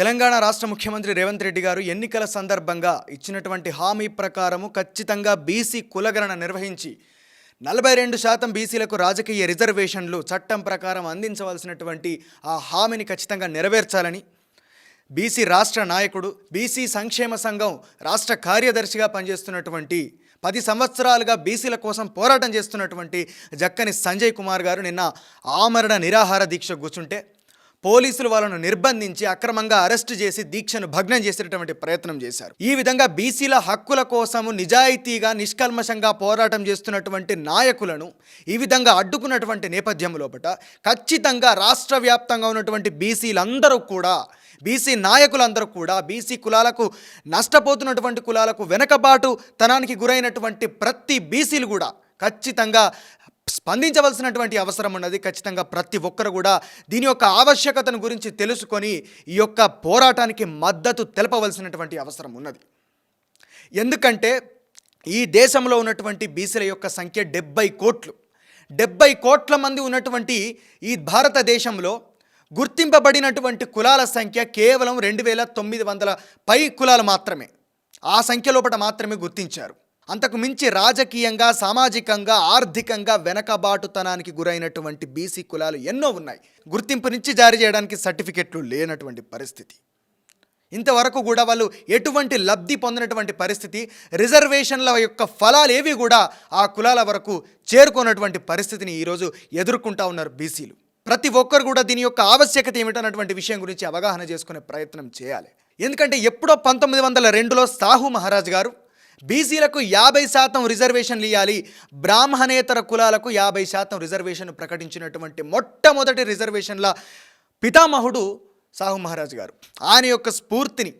తెలంగాణ రాష్ట్ర ముఖ్యమంత్రి రేవంత్ రెడ్డి గారు ఎన్నికల సందర్భంగా ఇచ్చినటువంటి హామీ ప్రకారము ఖచ్చితంగా బీసీ కులగణన నిర్వహించి నలభై రెండు శాతం బీసీలకు రాజకీయ రిజర్వేషన్లు చట్టం ప్రకారం అందించవలసినటువంటి ఆ హామీని ఖచ్చితంగా నెరవేర్చాలని బీసీ రాష్ట్ర నాయకుడు బీసీ సంక్షేమ సంఘం రాష్ట్ర కార్యదర్శిగా పనిచేస్తున్నటువంటి పది సంవత్సరాలుగా బీసీల కోసం పోరాటం చేస్తున్నటువంటి జక్కని సంజయ్ కుమార్ గారు నిన్న ఆమరణ నిరాహార దీక్ష కూర్చుంటే పోలీసులు వాళ్ళను నిర్బంధించి అక్రమంగా అరెస్టు చేసి దీక్షను భగ్నం చేసేటటువంటి ప్రయత్నం చేశారు. ఈ విధంగా బీసీల హక్కుల కోసము నిజాయితీగా నిష్కల్మషంగా పోరాటం చేస్తున్నటువంటి నాయకులను ఈ విధంగా అడ్డుకున్నటువంటి నేపథ్యం లోపల ఖచ్చితంగా రాష్ట్ర వ్యాప్తంగా ఉన్నటువంటి బీసీలందరూ కూడా బీసీ నాయకులందరూ కూడా బీసీ కులాలకు నష్టపోతున్నటువంటి కులాలకు వెనకబాటు తనానికి గురైనటువంటి ప్రతి బీసీలు కూడా ఖచ్చితంగా స్పందించవలసినటువంటి అవసరం ఉన్నది. ఖచ్చితంగా ప్రతి ఒక్కరు కూడా దీని యొక్క ఆవశ్యకతను గురించి తెలుసుకొని ఈ యొక్క పోరాటానికి మద్దతు తెలపవలసినటువంటి అవసరం ఉన్నది. ఎందుకంటే ఈ దేశంలో ఉన్నటువంటి బీసీల యొక్క సంఖ్య డెబ్బై కోట్లు. డెబ్బై కోట్ల మంది ఉన్నటువంటి ఈ భారతదేశంలో గుర్తింపబడినటువంటి కులాల సంఖ్య కేవలం రెండు వేల తొమ్మిది వందల పై కులాలు మాత్రమే. ఆ సంఖ్య లోపల మాత్రమే గుర్తించారు. అంతకు మించి రాజకీయంగా సామాజికంగా ఆర్థికంగా వెనకబాటుతనానికి గురైనటువంటి బీసీ కులాలు ఎన్నో ఉన్నాయి. గుర్తింపు నుంచి జారీ చేయడానికి సర్టిఫికెట్లు లేనటువంటి పరిస్థితి. ఇంతవరకు కూడా వాళ్ళు ఎటువంటి లబ్ధి పొందినటువంటి పరిస్థితి రిజర్వేషన్ల యొక్క ఫలాలు ఏవి కూడా ఆ కులాల వరకు చేరుకున్నటువంటి పరిస్థితిని ఈరోజు ఎదుర్కొంటా ఉన్నారు బీసీలు. ప్రతి ఒక్కరు కూడా దీని యొక్క ఆవశ్యకత ఏమిటన్నటువంటి విషయం గురించి అవగాహన చేసుకునే ప్రయత్నం చేయాలి. ఎందుకంటే ఎప్పుడో పంతొమ్మిది వందల రెండులో సాహు మహారాజ్ గారు బీసీలకు యాభై శాతం రిజర్వేషన్లు ఇవ్వాలి బ్రాహ్మణేతర కులాలకు యాభై శాతం రిజర్వేషన్ ప్రకటించినటువంటి మొట్టమొదటి రిజర్వేషన్ల పితామహుడు సాహు మహారాజ్ గారు. ఆయన యొక్క స్ఫూర్తిని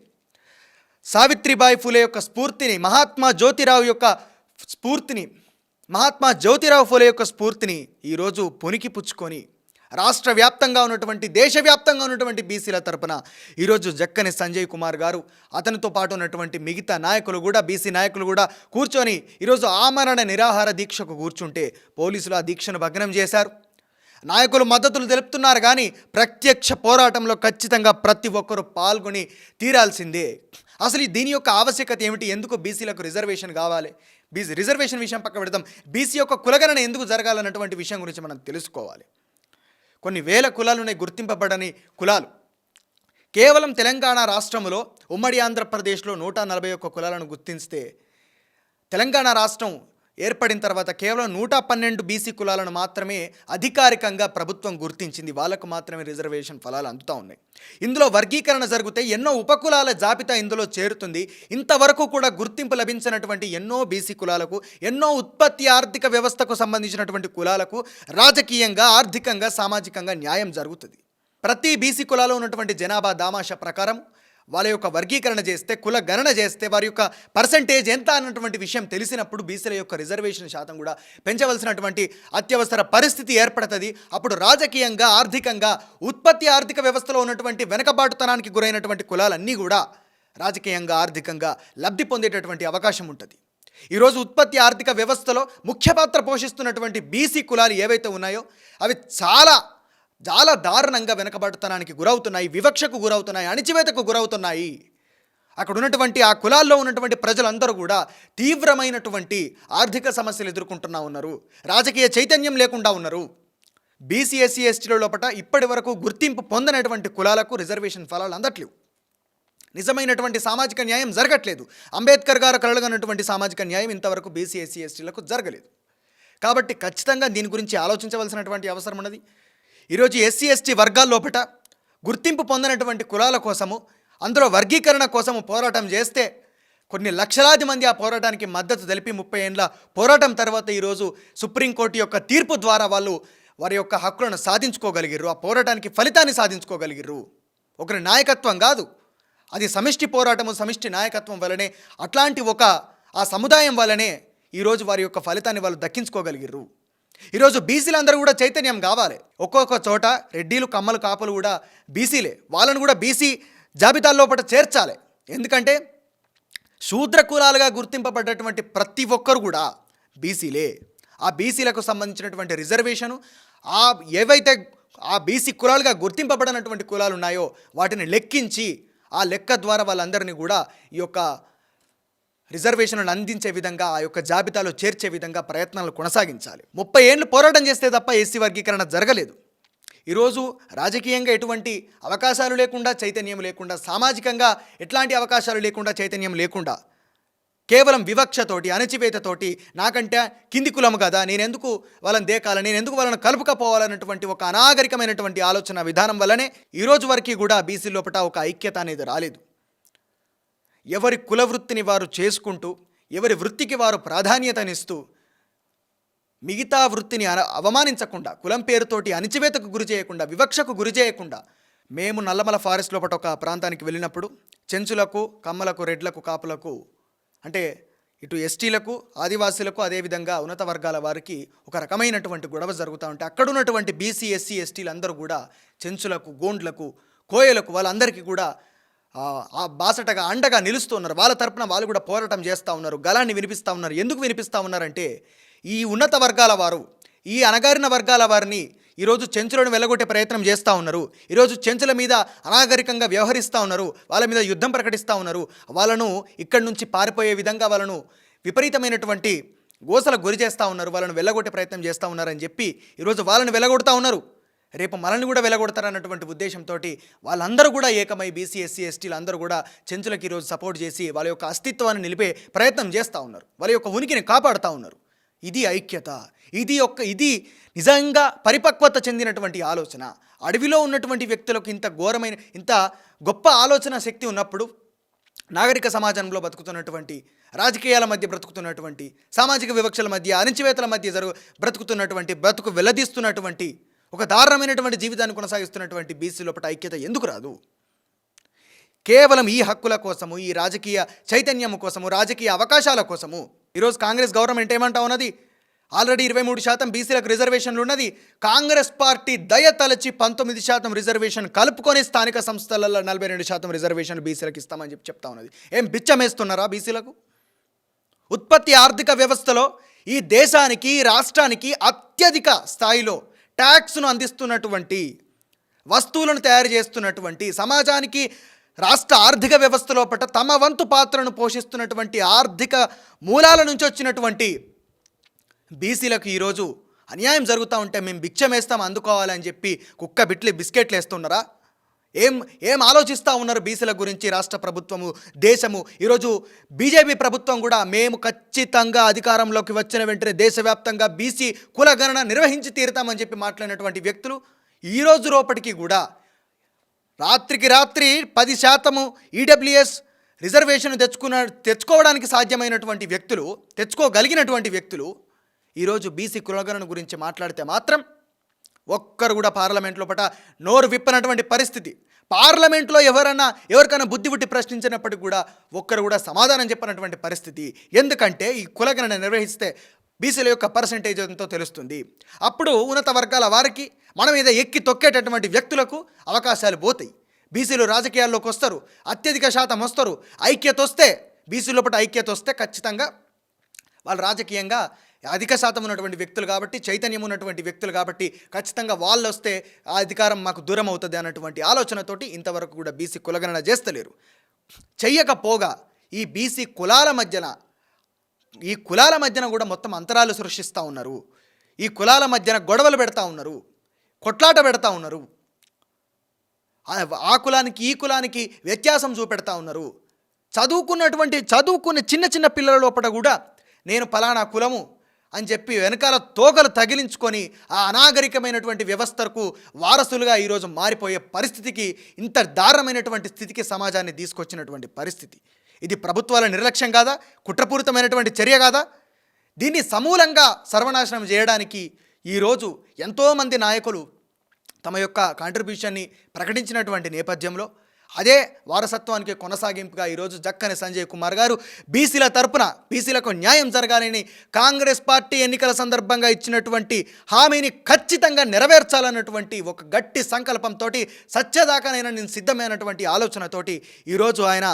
సావిత్రిబాయి ఫులే యొక్క స్ఫూర్తిని మహాత్మా జ్యోతిరావు యొక్క స్ఫూర్తిని మహాత్మా జ్యోతిరావు ఫులే యొక్క స్ఫూర్తిని ఈరోజు పొనికి పుచ్చుకొని రాష్ట్ర వ్యాప్తంగా ఉన్నటువంటి దేశవ్యాప్తంగా ఉన్నటువంటి బీసీల తరపున ఈరోజు జక్కని సంజయ్ కుమార్ గారు అతనితో పాటు ఉన్నటువంటి మిగతా నాయకులు కూడా బీసీ నాయకులు కూడా కూర్చొని ఈరోజు ఆమరణ నిరాహార దీక్షకు కూర్చుంటే పోలీసులు ఆ దీక్షను భగ్నం చేశారు. నాయకులు మద్దతులు తెలుపుతున్నారు కానీ ప్రత్యక్ష పోరాటంలో ఖచ్చితంగా ప్రతి ఒక్కరూ పాల్గొని తీరాల్సిందే. అసలు దీని యొక్క ఆవశ్యకత ఏమిటి? ఎందుకు బీసీలకు రిజర్వేషన్ కావాలి? బీసీ రిజర్వేషన్ విషయం పక్క పెడతాం బీసీ యొక్క కులగణన ఎందుకు జరగాలన్నటువంటి విషయం గురించి మనం తెలుసుకోవాలి. కొన్ని వేల కులాలునే గుర్తింపబడని కులాలు. కేవలం తెలంగాణ రాష్ట్రంలో ఉమ్మడి ఆంధ్రప్రదేశ్లో నూట నలభై ఒక్క కులాలను గుర్తిస్తే తెలంగాణ రాష్ట్రం ఏర్పడిన తర్వాత కేవలం నూట పన్నెండు బీసీ కులాలను మాత్రమే అధికారికంగా ప్రభుత్వం గుర్తించింది. వాళ్ళకు మాత్రమే రిజర్వేషన్ ఫలాలు అందుతూ ఉన్నాయి. ఇందులో వర్గీకరణ జరిగితే ఎన్నో ఉపకులాల జాబితా ఇందులో చేరుతుంది. ఇంతవరకు కూడా గుర్తింపు లభించినటువంటి ఎన్నో బీసీ కులాలకు ఎన్నో ఉత్పత్తి ఆర్థిక వ్యవస్థకు సంబంధించినటువంటి కులాలకు రాజకీయంగా ఆర్థికంగా సామాజికంగా న్యాయం జరుగుతుంది. ప్రతి బీసీ కులాలో ఉన్నటువంటి జనాభా దామాష ప్రకారం వాళ్ళ యొక్క వర్గీకరణ చేస్తే కుల గణన చేస్తే వారి యొక్క పర్సంటేజ్ ఎంత అన్నటువంటి విషయం తెలిసినప్పుడు బీసీల యొక్క రిజర్వేషన్ శాతం కూడా పెంచవలసినటువంటి అత్యవసర పరిస్థితి ఏర్పడుతుంది. అప్పుడు రాజకీయంగా ఆర్థికంగా ఉత్పత్తి ఆర్థిక వ్యవస్థలో ఉన్నటువంటి వెనకబాటుతనానికి గురైనటువంటి కులాలన్నీ కూడా రాజకీయంగా ఆర్థికంగా లబ్ధి పొందేటటువంటి అవకాశం ఉంటుంది. ఈరోజు ఉత్పత్తి ఆర్థిక వ్యవస్థలో ముఖ్య పాత్ర పోషిస్తున్నటువంటి బీసీ కులాలు ఏవైతే ఉన్నాయో అవి చాలా చాలా దారుణంగా వెనకబడతనానికి గురవుతున్నాయి వివక్షకు గురవుతున్నాయి అణిచివేతకు గురవుతున్నాయి. అక్కడ ఉన్నటువంటి ఆ కులాల్లో ఉన్నటువంటి ప్రజలందరూ కూడా తీవ్రమైనటువంటి ఆర్థిక సమస్యలు ఎదుర్కొంటున్నా ఉన్నారు. రాజకీయ చైతన్యం లేకుండా ఉన్నారు. బీసీ ఎస్సీ ఎస్టీల లోపల ఇప్పటి వరకు గుర్తింపు పొందనటువంటి కులాలకు రిజర్వేషన్ ఫలాలు అందట్లేవు. నిజమైనటువంటి సామాజిక న్యాయం జరగట్లేదు. అంబేద్కర్ గారు కలగనటువంటి సామాజిక న్యాయం ఇంతవరకు బీసీ ఎస్సీ ఎస్టీలకు జరగలేదు. కాబట్టి ఖచ్చితంగా దీని గురించి ఆలోచించవలసినటువంటి అవసరం ఉన్నది. ఈరోజు ఎస్సీ ఎస్టీ వర్గాల లోపల గుర్తింపు పొందినటువంటి కులాల కోసము అందులో వర్గీకరణ కోసము పోరాటం చేస్తే కొన్ని లక్షలాది మంది ఆ పోరాటానికి మద్దతు తెలిపి ముప్పై ఏండ్ల పోరాటం తర్వాత ఈరోజు సుప్రీంకోర్టు యొక్క తీర్పు ద్వారా వాళ్ళు వారి యొక్క హక్కులను సాధించుకోగలిగిర్రు. ఆ పోరాటానికి ఫలితాన్ని సాధించుకోగలిగిర్రు. ఒకరి నాయకత్వం కాదు. అది సమిష్టి పోరాటము సమిష్టి నాయకత్వం వలనే అట్లాంటి ఒక ఆ సముదాయం వలనే ఈరోజు వారి యొక్క ఫలితాన్ని వాళ్ళు దక్కించుకోగలిగిర్రు. ఈరోజు బీసీలందరూ కూడా చైతన్యం కావాలి. ఒక్కొక్క చోట రెడ్డీలు కమ్మలు కాపులు కూడా బీసీలే. వాళ్ళను కూడా బీసీ జాబితా లోపల చేర్చాలి. ఎందుకంటే శూద్ర కులాలుగా గుర్తింపబడ్డటువంటి ప్రతి ఒక్కరు కూడా బీసీలే. ఆ బీసీలకు సంబంధించినటువంటి రిజర్వేషను ఆ ఏవైతే ఆ బీసీ కులాలుగా గుర్తింపబడినటువంటి కులాలు ఉన్నాయో వాటిని లెక్కించి ఆ లెక్క ద్వారా వాళ్ళందరినీ కూడా ఈ యొక్క రిజర్వేషన్లను అందించే విధంగా ఆ యొక్క జాబితాలో చేర్చే విధంగా ప్రయత్నాలు కొనసాగించాలి. ముప్పై ఏళ్ళు పోరాటం చేస్తే తప్ప ఎస్సీ వర్గీకరణ జరగలేదు. ఈరోజు రాజకీయంగా ఎటువంటి అవకాశాలు లేకుండా చైతన్యం లేకుండా సామాజికంగా ఎట్లాంటి అవకాశాలు లేకుండా చైతన్యం లేకుండా కేవలం వివక్షతోటి అణచివేతతోటి నాకంటే కింది కులం కదా నేను ఎందుకు వాళ్ళని దేకాలని నేను ఎందుకు వాళ్ళని కలుపుకపోవాలన్నటువంటి ఒక అనాగరికమైనటువంటి ఆలోచన విధానం వల్లనే ఈ రోజు వరకు కూడా బీసీ లోపల ఒక ఐక్యత అనేది రాలేదు. ఎవరి కుల వృత్తిని వారు చేసుకుంటూ ఎవరి వృత్తికి వారు ప్రాధాన్యతనిస్తూ మిగతా వృత్తిని అన- అవమానించకుండా కులం పేరుతోటి అణిచివేతకు గురి చేయకుండా వివక్షకు గురి చేయకుండా మేము నల్లమల ఫారెస్ట్ లోపల ఒక ప్రాంతానికి వెళ్ళినప్పుడు చెంచులకు కమ్మలకు రెడ్లకు కాపులకు అంటే ఇటు ఎస్టీలకు ఆదివాసీలకు అదేవిధంగా ఉన్నత వర్గాల వారికి ఒక రకమైనటువంటి గొడవ జరుగుతూ ఉంటే అక్కడ ఉన్నటువంటి బీసీ ఎస్సీ ఎస్టీలు అందరూ కూడా చెంచులకు గోండ్లకు కోయలకు వాళ్ళందరికీ కూడా ఆ, బాసటగా అండగా నిలుస్తూ ఉన్నారు. వాళ్ళ తరపున వాళ్ళు కూడా పోరాటం చేస్తూ ఉన్నారు. గలాన్ని వినిపిస్తూ ఉన్నారు. ఎందుకు వినిపిస్తూ ఉన్నారంటే ఈ ఉన్నత వర్గాల వారు ఈ అణగారిన వర్గాల వారిని ఈరోజు చెంచులను వెళ్ళగొట్టే ప్రయత్నం చేస్తూ ఉన్నారు. ఈరోజు చెంచుల మీద అనాగరికంగా వ్యవహరిస్తూ ఉన్నారు. వాళ్ళ మీద యుద్ధం ప్రకటిస్తూ ఉన్నారు. వాళ్ళను ఇక్కడి నుంచి పారిపోయే విధంగా వాళ్ళను విపరీతమైనటువంటి గోసలకు గురి చేస్తూ ఉన్నారు. వాళ్ళను వెళ్ళగొట్టే ప్రయత్నం చేస్తూ ఉన్నారని చెప్పి ఈరోజు వాళ్ళని వెళ్ళగొడతా ఉన్నారు. రేపు మనల్ని కూడా వెలగొడతారన్నటువంటి ఉద్దేశంతో వాళ్ళందరూ కూడా ఏకమై బీసీ ఎస్సీ ఎస్టీలు అందరూ కూడా చెంచులకు ఈరోజు సపోర్ట్ చేసి వాళ్ళ యొక్క అస్తిత్వాన్ని నిలిపే ప్రయత్నం చేస్తూ ఉన్నారు. వాళ్ళ యొక్క ఉనికిని కాపాడుతూ ఉన్నారు. ఇది ఐక్యత. ఇది ఒక్క ఇది నిజంగా పరిపక్వత చెందినటువంటి ఆలోచన. అడవిలో ఉన్నటువంటి వ్యక్తులకు ఇంత ఘోరమైన ఇంత గొప్ప ఆలోచన శక్తి ఉన్నప్పుడు నాగరిక సమాజంలో బతుకుతున్నటువంటి రాజకీయాల మధ్య బ్రతుకుతున్నటువంటి సామాజిక వివక్షల మధ్య అణచివేతల మధ్య జరుగు బ్రతుకుతున్నటువంటి బ్రతుకు వెల్లదీస్తున్నటువంటి ఒక దారుణమైనటువంటి జీవితాన్ని కొనసాగిస్తున్నటువంటి బీసీ లోపల ఐక్యత ఎందుకు రాదు? కేవలం ఈ హక్కుల కోసము ఈ రాజకీయ చైతన్యం కోసము రాజకీయ అవకాశాల కోసము. ఈరోజు కాంగ్రెస్ గవర్నమెంట్ ఏమంటా ఉన్నది? ఆల్రెడీ ఇరవై మూడు శాతం బీసీలకు రిజర్వేషన్లు ఉన్నది. కాంగ్రెస్ పార్టీ దయ తలచి పంతొమ్మిది శాతం రిజర్వేషన్ కలుపుకొని స్థానిక సంస్థలలో నలభై రెండు శాతం రిజర్వేషన్ బీసీలకు ఇస్తామని చెప్పి చెప్తా ఉన్నది. ఏం బిచ్చమేస్తున్నారా బీసీలకు? ఉత్పత్తి ఆర్థిక వ్యవస్థలో ఈ దేశానికి రాష్ట్రానికి అత్యధిక స్థాయిలో ట్యాక్స్ను అందిస్తున్నటువంటి వస్తువులను తయారు చేస్తున్నటువంటి సమాజానికి రాష్ట్ర ఆర్థిక వ్యవస్థలో పట్ల తమ వంతు పాత్రను పోషిస్తున్నటువంటి ఆర్థిక మూలాల నుంచి వచ్చినటువంటి బీసీలకు ఈరోజు అన్యాయం జరుగుతూ ఉంటే మేము భిక్షమేస్తాం అందుకోవాలని చెప్పి కుక్క బిట్లు బిస్కెట్లు వేస్తున్నారా? ఏం ఏం ఆలోచిస్తూ ఉన్నారు బీసీల గురించి రాష్ట్ర ప్రభుత్వము దేశము? ఈరోజు బీజేపీ ప్రభుత్వం కూడా మేము ఖచ్చితంగా అధికారంలోకి వచ్చిన వెంటనే దేశవ్యాప్తంగా బీసీ కులగణన నిర్వహించి తీరుతామని చెప్పి మాట్లాడినటువంటి వ్యక్తులు ఈరోజు లోపటికి కూడా రాత్రికి రాత్రి పది శాతము ఈడబ్ల్యూఎస్ రిజర్వేషన్ తెచ్చుకున్న తెచ్చుకోవడానికి సాధ్యమైనటువంటి వ్యక్తులు తెచ్చుకోగలిగినటువంటి వ్యక్తులు ఈరోజు బీసీ కులగణన గురించి మాట్లాడితే మాత్రం ఒక్కరు కూడా పార్లమెంట్ లోపల నోరు విప్పనటువంటి పరిస్థితి. పార్లమెంట్లో ఎవరైనా ఎవరికైనా బుద్ధి పుట్టి ప్రశ్నించినప్పటికి కూడా ఒక్కరు కూడా సమాధానం చెప్పనటువంటి పరిస్థితి. ఎందుకంటే ఈ కులగణన నిర్వహిస్తే బీసీల యొక్క పర్సంటేజ్ ఎంతో తెలుస్తుంది. అప్పుడు ఉన్నత వర్గాల వారికి మన మీద ఎక్కి తొక్కేటటువంటి వ్యక్తులకు అవకాశాలు పోతాయి. బీసీలు రాజకీయాల్లోకి వస్తారు అత్యధిక శాతం వస్తారు. ఐక్యత వస్తే బీసీ లోపల ఐక్యత వస్తే ఖచ్చితంగా వాళ్ళు రాజకీయంగా అధిక శాతం ఉన్నటువంటి వ్యక్తులు కాబట్టి చైతన్యం ఉన్నటువంటి వ్యక్తులు కాబట్టి ఖచ్చితంగా వాళ్ళు వస్తే ఆ అధికారం మాకు దూరం అవుతుంది అన్నటువంటి ఆలోచనతోటి ఇంతవరకు కూడా బీసీ కులగణన చేస్తలేరు. చెయ్యకపోగా ఈ బీసీ కులాల మధ్యన ఈ కులాల మధ్యన కూడా మొత్తం అంతరాలు సృష్టిస్తూ ఉన్నారు. ఈ కులాల మధ్యన గొడవలు పెడతా ఉన్నారు. కొట్లాట పెడతా ఉన్నారు. ఆ- కులానికి ఈ కులానికి వ్యత్యాసం చూపెడతా ఉన్నారు. చదువుకున్నటువంటి చదువుకున్న చిన్న చిన్న పిల్లల లోపల కూడా నేను పలానా కులము అని చెప్పి వెనకాల తోకలు తగిలించుకొని ఆ అనాగరికమైనటువంటి వ్యవస్థకు వారసులుగా ఈరోజు మారిపోయే పరిస్థితికి ఇంత దారుణమైనటువంటి స్థితికి సమాజాన్ని తీసుకొచ్చినటువంటి పరిస్థితి. ఇది ప్రభుత్వాల నిర్లక్ష్యం కాదా? కుట్రపూరితమైనటువంటి చర్య కాదా? దీన్ని సమూలంగా సర్వనాశనం చేయడానికి ఈరోజు ఎంతోమంది నాయకులు తమ యొక్క కాంట్రిబ్యూషన్ని ప్రకటించినటువంటి నేపథ్యంలో అదే వారసత్వానికి కొనసాగింపుగా ఈరోజు జక్కని సంజయ్ కుమార్ గారు బీసీల తరపున బీసీలకు న్యాయం జరగాలని కాంగ్రెస్ పార్టీ ఎన్నికల సందర్భంగా ఇచ్చినటువంటి హామీని ఖచ్చితంగా నెరవేర్చాలన్నటువంటి ఒక గట్టి సంకల్పంతో సత్యదాకానైనా నేను సిద్ధమైనటువంటి ఆలోచనతోటి ఈరోజు ఆయన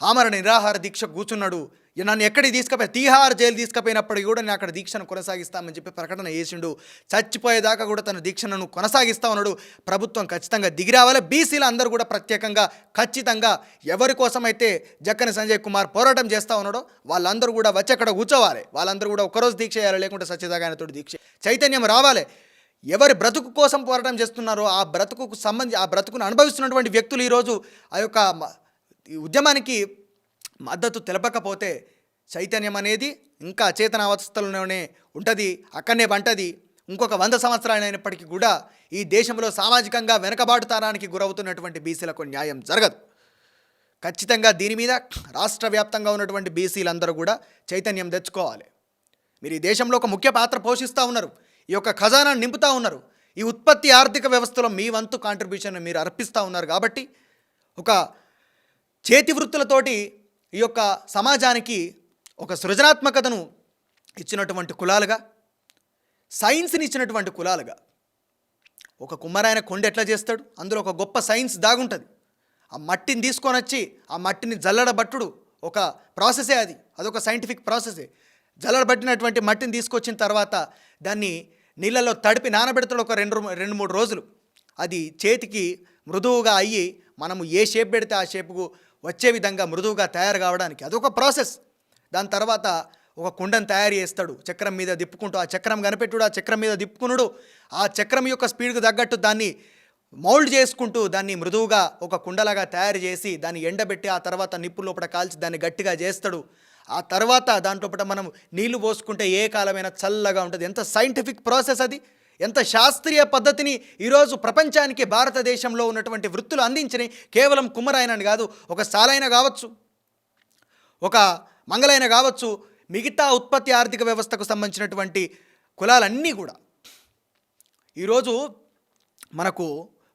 ఆమరణ నిరాహార దీక్ష కూర్చున్నాడు. నన్ను ఎక్కడికి తీసుకుపోయి తీహార్ జైలు తీసుకుపోయినప్పటికీ కూడా నేను అక్కడ దీక్షను కొనసాగిస్తామని చెప్పి ప్రకటన చేసిండు. చచ్చిపోయేదాకా కూడా తన దీక్షను కొనసాగిస్తా ఉన్నాడు ప్రభుత్వం ఖచ్చితంగా దిగిరావాలి బీసీలు అందరూ కూడా ప్రత్యేకంగా ఖచ్చితంగా ఎవరి కోసమైతే జక్కని సంజయ్ కుమార్ పోరాటం చేస్తా ఉన్నాడో వాళ్ళందరూ కూడా వచ్చి అక్కడ కూర్చోవాలి. వాళ్ళందరూ కూడా ఒకరోజు దీక్ష చేయాలి. లేకుంటే సత్యదాగానతో దీక్ష చైతన్యం రావాలి. ఎవరి బ్రతుకు కోసం పోరాటం చేస్తున్నారో ఆ బ్రతుకు సంబంధించి ఆ బ్రతుకును అనుభవిస్తున్నటువంటి వ్యక్తులు ఈరోజు ఆ యొక్క ఉద్యమానికి మద్దతు తెలపకపోతే చైతన్యం అనేది ఇంకా అచేతన అవస్థలోనే ఉంటుంది అక్కడనే పంటది ఇంకొక వంద సంవత్సరాలైనప్పటికీ కూడా ఈ దేశంలో సామాజికంగా వెనకబాటుతనానికి గురవుతున్నటువంటి బీసీలకు న్యాయం జరగదు. ఖచ్చితంగా దీని మీద రాష్ట్ర వ్యాప్తంగా ఉన్నటువంటి బీసీలందరూ కూడా చైతన్యం తెచ్చుకోవాలి. మీరు ఈ దేశంలో ఒక ముఖ్య పాత్ర పోషిస్తూ ఉన్నారు ఈ యొక్క ఖజానాను నింపుతూ ఉన్నారు ఈ ఉత్పత్తి ఆర్థిక వ్యవస్థలో మీ వంతు కాంట్రిబ్యూషన్ మీరు అర్పిస్తూ ఉన్నారు కాబట్టి ఒక చేతి వృత్తులతోటి ఈ యొక్క సమాజానికి ఒక సృజనాత్మకతను ఇచ్చినటువంటి కులాలుగా సైన్స్ని ఇచ్చినటువంటి కులాలుగా. ఒక కుమ్మరాయన కొండ ఎట్లా చేస్తాడు? అందులో ఒక గొప్ప సైన్స్ దాగుంటుంది. ఆ మట్టిని తీసుకొని వచ్చి ఆ మట్టిని జల్లడబట్టుడు ఒక ప్రాసెసే అది. అదొక సైంటిఫిక్ ప్రాసెసే జల్లడబట్టినటువంటి మట్టిని తీసుకొచ్చిన తర్వాత దాన్ని నీళ్ళలో తడిపి నానబెడతాడు ఒక రెండు రెండు మూడు రోజులు. అది చేతికి మృదువుగా అయ్యి మనము ఏ షేప్ పెడితే ఆ షేపుకు వచ్చే విధంగా మృదువుగా తయారు కావడానికి. అదొక ప్రాసెస్. దాని తర్వాత ఒక కుండను తయారు చేస్తాడు. చక్రం మీద దిప్పుకుంటూ ఆ చక్రం కనిపెట్టుడు ఆ చక్రం మీద దిప్పుకునుడు ఆ చక్రం యొక్క స్పీడ్కు తగ్గట్టు దాన్ని మౌల్డ్ చేసుకుంటూ దాన్ని మృదువుగా ఒక కుండలాగా తయారు చేసి దాన్ని ఎండబెట్టి ఆ తర్వాత నిప్పు లోపల కాల్చి దాన్ని గట్టిగా చేస్తాడు. ఆ తర్వాత దాంట్లోపట మనం నీళ్ళు పోసుకుంటే ఏ కాలమైనా చల్లగా ఉంటుంది. ఎంత సైంటిఫిక్ ప్రాసెస్ అది? ఎంత శాస్త్రీయ పద్ధతిని ఈరోజు ప్రపంచానికి భారతదేశంలో ఉన్నటువంటి వృత్తులు అందించినవి కేవలం కుమ్మరాయనని కాదు ఒక సాలైన కావచ్చు ఒక మంగళైన కావచ్చు మిగతా ఉత్పత్తి ఆర్థిక వ్యవస్థకు సంబంధించినటువంటి కులాలన్నీ కూడా. ఈరోజు మనకు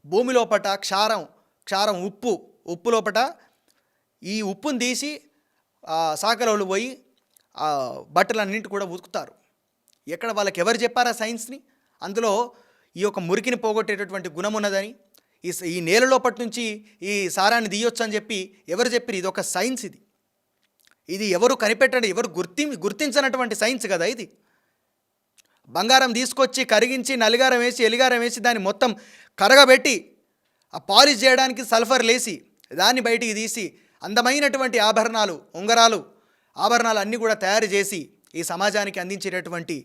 భూమి లోపట క్షారం క్షారం ఉప్పు ఉప్పు లోపట ఈ ఉప్పును తీసి సాకలోళ్ళు పోయి ఆ బట్టలన్నింటి కూడా ఉతుకుతారు. ఎక్కడ వాళ్ళకి ఎవరు చెప్పారా సైన్స్ని? అందులో ఈ యొక్క మురికిని పోగొట్టేటటువంటి గుణం ఉన్నదని ఈ ఈ నేల లోపటి నుంచి ఈ సారాన్ని తీయొచ్చు అని చెప్పి ఎవరు చెప్పారు ఇది ఒక సైన్స్ ఇది. ఇది ఎవరు కనిపెట్టండి ఎవరు గుర్తి గుర్తించినటువంటి సైన్స్ కదా ఇది. బంగారం తీసుకొచ్చి కరిగించి నలిగారం వేసి ఎలిగారం వేసి దాన్ని మొత్తం కరగబెట్టి ఆ పాలిష్ చేయడానికి సల్ఫర్ లేసి దాన్ని బయటికి తీసి అందమైనటువంటి ఆభరణాలు ఉంగరాలు ఆభరణాలు అన్నీ కూడా తయారు చేసి ఈ సమాజానికి అందించేటటువంటి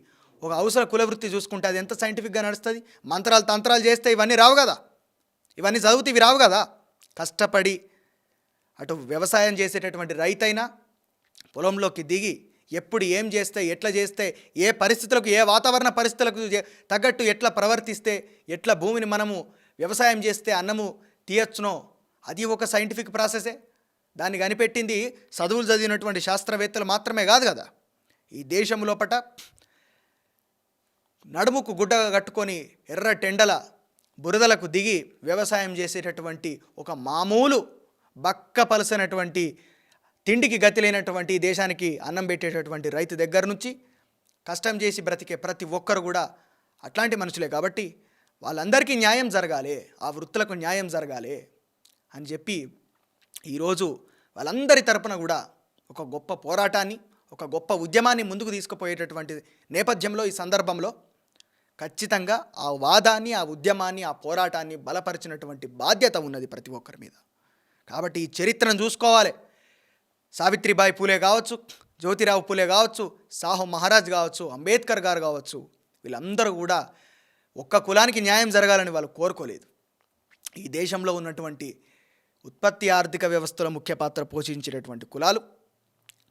ఒక అవసర కులవృత్తి చూసుకుంటే అది ఎంత సైంటిఫిక్గా నడుస్తుంది? మంత్రాలు తంత్రాలు చేస్తే ఇవన్నీ రావు కదా? ఇవన్నీ చదివితే ఇవి రావు కదా? కష్టపడి అటు వ్యవసాయం చేసేటటువంటి రైతైనా పొలంలోకి దిగి ఎప్పుడు ఏం చేస్తే ఎట్లా చేస్తే ఏ పరిస్థితులకు ఏ వాతావరణ పరిస్థితులకు తగ్గట్టు ఎట్లా ప్రవర్తిస్తే ఎట్లా భూమిని మనము వ్యవసాయం చేస్తే అన్నము తీయచ్చునో? అది ఒక సైంటిఫిక్ ప్రాసెసే దాన్ని కనిపెట్టింది చదువులు చదివినటువంటి శాస్త్రవేత్తలు మాత్రమే కాదు కదా? ఈ దేశం లోపట నడుముకు గుడ్డ కట్టుకొని ఎర్ర టెండల బురదలకు దిగి వ్యవసాయం చేసేటటువంటి ఒక మామూలు బక్క పలసినటువంటి తిండికి గతి లేనటువంటి దేశానికి అన్నం పెట్టేటటువంటి రైతు దగ్గర నుంచి కష్టం చేసి బ్రతికే ప్రతి ఒక్కరు కూడా అట్లాంటి మనుషులే కాబట్టి వాళ్ళందరికీ న్యాయం జరగాలి ఆ వృత్తులకు న్యాయం జరగాలి అని చెప్పి ఈరోజు వాళ్ళందరి తరపున కూడా ఒక గొప్ప పోరాటాన్ని ఒక గొప్ప ఉద్యమాన్ని ముందుకు తీసుకుపోయేటటువంటి నేపథ్యంలో ఈ సందర్భంలో ఖచ్చితంగా ఆ వాదాన్ని ఆ ఉద్యమాన్ని ఆ పోరాటాన్ని బలపరిచినటువంటి బాధ్యత ఉన్నది ప్రతి ఒక్కరి మీద. కాబట్టి ఈ చరిత్రను చూసుకోవాలి. సావిత్రిబాయి పూలే కావచ్చు జ్యోతిరావు పూలే కావచ్చు సాహు మహారాజ్ కావచ్చు అంబేద్కర్ గారు కావచ్చు వీళ్ళందరూ కూడా ఒక్క కులానికి న్యాయం జరగాలని వాళ్ళు కోరుకోలేదు. ఈ దేశంలో ఉన్నటువంటి ఉత్పత్తి ఆర్థిక వ్యవస్థలో ముఖ్య పాత్ర పోషించినటువంటి కులాలు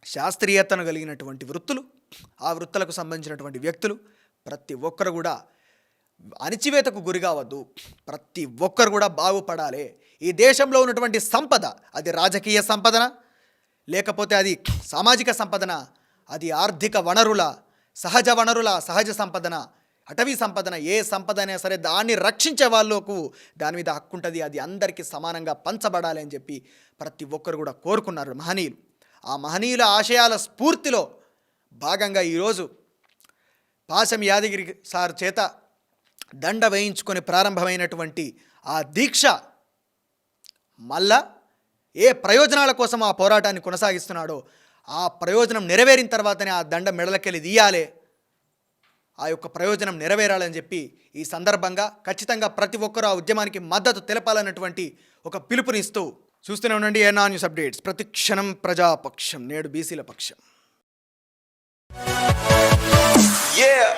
శాస్త్రీయతను కలిగినటువంటి వృత్తులు ఆ వృత్తులకు సంబంధించినటువంటి వ్యక్తులు ప్రతి ఒక్కరు కూడా అణిచివేతకు గురి కావద్దు. ప్రతి ఒక్కరు కూడా బాగుపడాలి. ఈ దేశంలో ఉన్నటువంటి సంపద అది రాజకీయ సంపదన? లేకపోతే అది సామాజిక సంపదన? అది ఆర్థిక వనరుల? సహజ వనరుల? సహజ సంపదన? అటవీ సంపదన? ఏ సంపద అయినా సరే దాన్ని రక్షించే వాళ్ళకు దాని మీద హక్కు ఉంటుంది. అది అందరికీ సమానంగా పంచబడాలి అని చెప్పి ప్రతి ఒక్కరు కూడా కోరుకున్నారు మహనీయులు. ఆ మహనీయుల ఆశయాల స్ఫూర్తిలో భాగంగా ఈరోజు పాశం యాదగిరి సార్ చేత దండ వేయించుకొని ప్రారంభమైనటువంటి ఆ దీక్ష మళ్ళా ఏ ప్రయోజనాల కోసం ఆ పోరాటాన్ని కొనసాగిస్తున్నాడో ఆ ప్రయోజనం నెరవేరిన తర్వాతనే ఆ దండ మెడలకెళ్ళి తీయాలి. ఆ యొక్క ప్రయోజనం నెరవేరాలని చెప్పి ఈ సందర్భంగా ఖచ్చితంగా ప్రతి ఒక్కరూ ఆ ఉద్యమానికి మద్దతు తెలపాలన్నటువంటి ఒక పిలుపునిస్తూ చూస్తూనే ఉండండి ఏనా న్యూస్ అప్డేట్స్. ప్రతి క్షణం ప్రజాపక్షం నేడు బీసీల పక్షం. Yeah.